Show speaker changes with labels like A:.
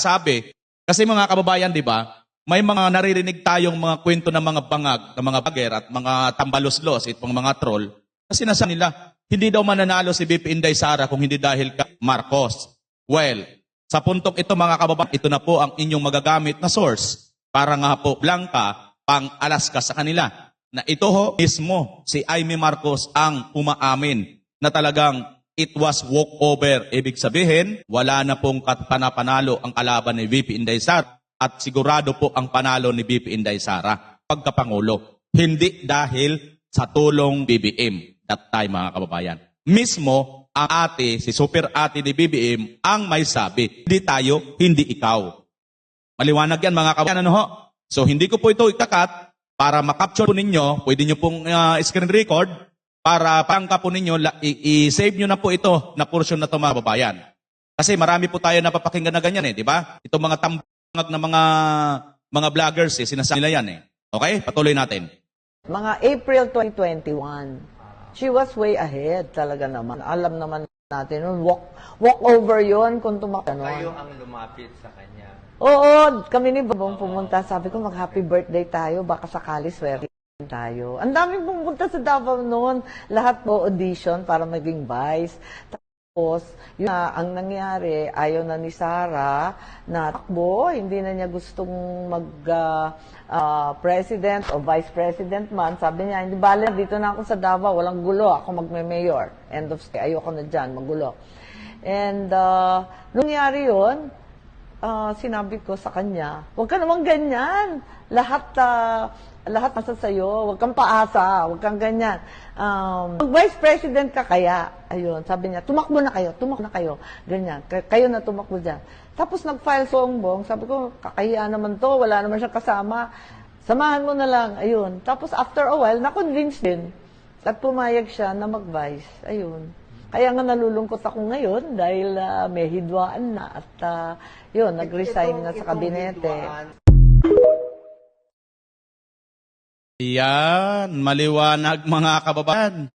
A: sabi. Kasi mga kababayan, di ba, may mga naririnig tayong mga kwento ng mga bangag, ng mga bager at mga tambaloslos, itong mga troll. Kasi nasa nila, hindi daw mananalo si BP Inday Sara kung hindi dahil kay Marcos. Well, sa puntong ito mga kababayan, ito na po ang inyong magagamit na source para nga po Blanca pang alas ka sa kanila. Na ito ho mismo si Aimee Marcos ang umaamin na talagang it was walkover. Ibig sabihin, wala na pong panapanalo ang kalaban ni VP Inday Sara at sigurado po ang panalo ni VP Inday Sara pagkapangulo. Hindi dahil sa tulong BBM that time mga kababayan. Mismo ang ate, si super ate ni BBM ang may sabi, hindi tayo, hindi ikaw. Maliwanag yan mga kababayan. Ano ho? So hindi ko po ito ikakat para makapture po ninyo, pwede nyo pong ah, screen record para pangka po ninyo, i-save nyo na po ito na portion na ito mga kababayan. Kasi marami po tayo napapakinggan na ganyan eh, di ba? Itong mga tambangag na mga mga vloggers eh, sinasabi nila yan eh. Okay? Patuloy natin.
B: Mga April 2021. She was way ahead talaga naman. Alam naman natin, nun, walk, walk over yon kung tumakbo.
C: Kayo ang lumapit sa kanya.
B: Oo, kami ni Babong pumunta. Sabi ko, mag-happy birthday tayo. Baka sakali swerte tayo. Ang daming pumunta sa Davao noon. Lahat po audition para maging vice. Tapos, yun na, ang nangyari, ayaw na ni Sara na takbo. Hindi na niya gustong mag ah, ah, president o vice president man. Sabi niya, hindi bale, dito na ako sa Davao. Walang gulo. Ako magme-mayor. End of story. Ayoko na dyan, magulo. And, uh, nangyari yun, ah, sinabi ko sa kanya, huwag ka naman ganyan. Lahat, ah, lahat nasa sa'yo. Huwag kang paasa. Huwag kang ganyan. Um, Mag-vice president ka kaya. Ayun, sabi niya, tumakbo na kayo. Tumakbo na kayo. Ganyan. Kayo na tumakbo dyan. Tapos nag-file songbong. Sabi ko, kakahiya naman to. Wala naman siya kasama. Samahan mo na lang. Ayun. Tapos after a while, na-convince din. At pumayag siya na mag-vice. Ayun. Kaya nga nalulungkot ako ngayon dahil ah, may hidwaan na at ah, yun, nag-resign na sa kabinete.
C: hidwaan,
A: Yan, maliwanag mga kababayan.